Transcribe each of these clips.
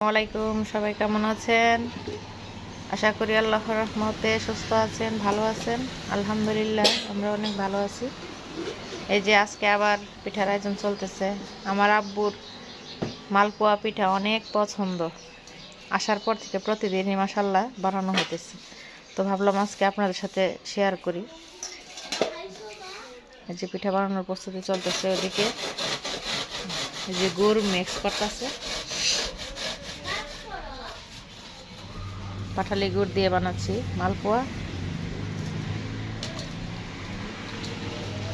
আসসালামাইকুম সবাই কেমন আছেন? আশা করি আল্লাহ রহমতে সুস্থ আছেন, ভালো আছেন। আলহামদুলিল্লাহ, আমরা অনেক ভালো আছি। এই যে আজকে আবার পিঠার আয়োজন চলতেছে। আমার আব্বুর মালপোয়া পিঠা অনেক পছন্দ। আসার পর থেকে প্রতিদিনই মাসাল্লাহ বানানো হতেছে তো ভাবলাম আজকে আপনাদের সাথে শেয়ার করি। এই যে পিঠা বানানোর প্রস্তুতি চলতেছে ওদিকে। এই যে গুড় মিক্স করতেছে। পাঠালি গুড় দিয়ে বানাচ্ছি, মালপোয়া।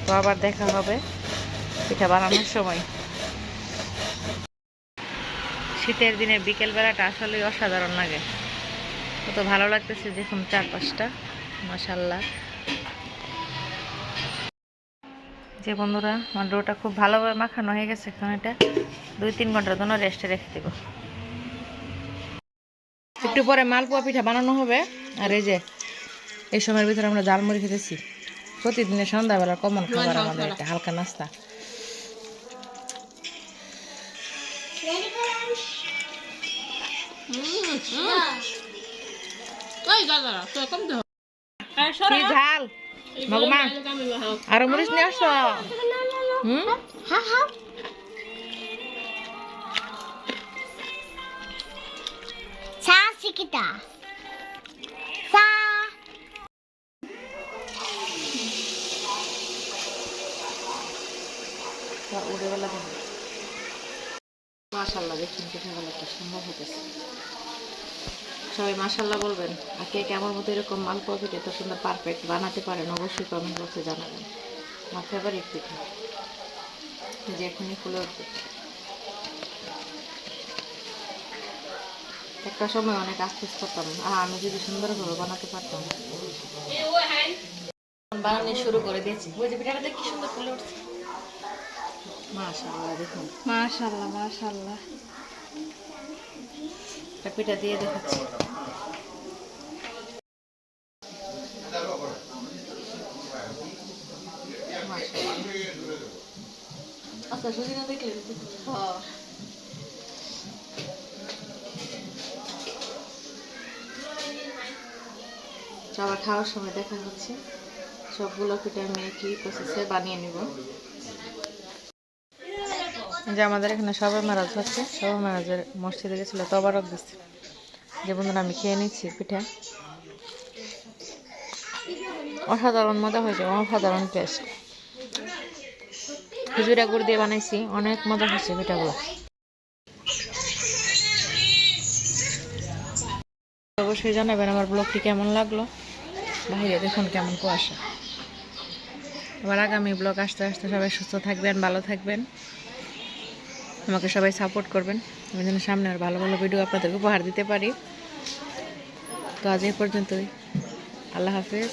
তো আবার দেখা হবে পিঠা বানানোর সময়। শীতের দিনে বিকেল বেলাটা আসলে অসাধারণ লাগে। কত ভালো লাগতেছে দেখুন চারপাশটা মাসাল্লাহ যে বন্ধুরা, আমার ডোটা খুব ভালোভাবে মাখানো হয়ে গেছে, এখন এটা দুই তিন ঘণ্টার জন্য রেস্টে রেখে দেবো। একটু পরে মালপোয়া পিঠা বানানো হবে। আর এই যে এই সময়ের ভিতরে আমরা জালমুড়ি খেতেছি। প্রতিদিনের সন্ধ্যাবেলা কমন খাবার আমাদের এটা হালকা নাস্তা। ঝাল? মগমা আরও মরিচ নিয়ে আসো। হুম? Sa si kita. Sa. দেন মাশাল্লাহ দেখুন পিঠাগুলো কি সুন্দর হতেছে সবাই মাশাল্লাহ বলবেন, আর কে কেমন মতো এরকম মালপোয়া পিঠে এত সুন্দর পারফেক্ট বানাতে পারেন, অবশ্যই কমেন্ট বক্সে জানাবেন। আমার ফেভারিট পিঠা। যে এখনই ফুলে উঠবে। একটা সময় অনেক আস্তে করতাম। আর আমি যদি সুন্দরভাবে বানাতে পারতাম। বানানো শুরু করে দিয়েছি। ওই যে পিঠাটা কি সুন্দর ফুলে উঠছে। মাশাআল্লাহ দেখুন। মাশাআল্লাহ মাশাআল্লাহ। একটা পিঠা দিয়ে দেখাচ্ছি। আচ্ছা সুজি না দেখলে হ্যাঁ সবার খাওয়ার সময় দেখা হচ্ছে। সবগুলো পিঠা আমি একই প্রসেসে বানিয়ে নিব। যে আমাদের এখানে সবাই মেরাজ হচ্ছে, সবাই মেরাজের মসজিদে গেছিল, তবারক দিচ্ছে। যে বন্ধুরা, আমি খেয়ে নিচ্ছি পিঠা। অসাধারণ মজা হয়েছে, অসাধারণ টেস্ট খেজুরা গুড় দিয়ে বানাইছি, অনেক মজা হয়েছে পিঠাগুলো। অবশ্যই জানাবেন আমার ব্লগটি কেমন লাগল। বাইরে দেখুন কেমন কুয়াশা। আবার আগামী ব্লগ আসতে আসতে সবাই সুস্থ থাকবেন, ভালো থাকবেন। আমাকে সবাই সাপোর্ট করবেন। আমি যেন সামনে আর ভালো ভালো ভিডিও আপনাদেরকে উপহার দিতে পারি। তো আজ এই পর্যন্তই। আল্লাহ হাফিজ।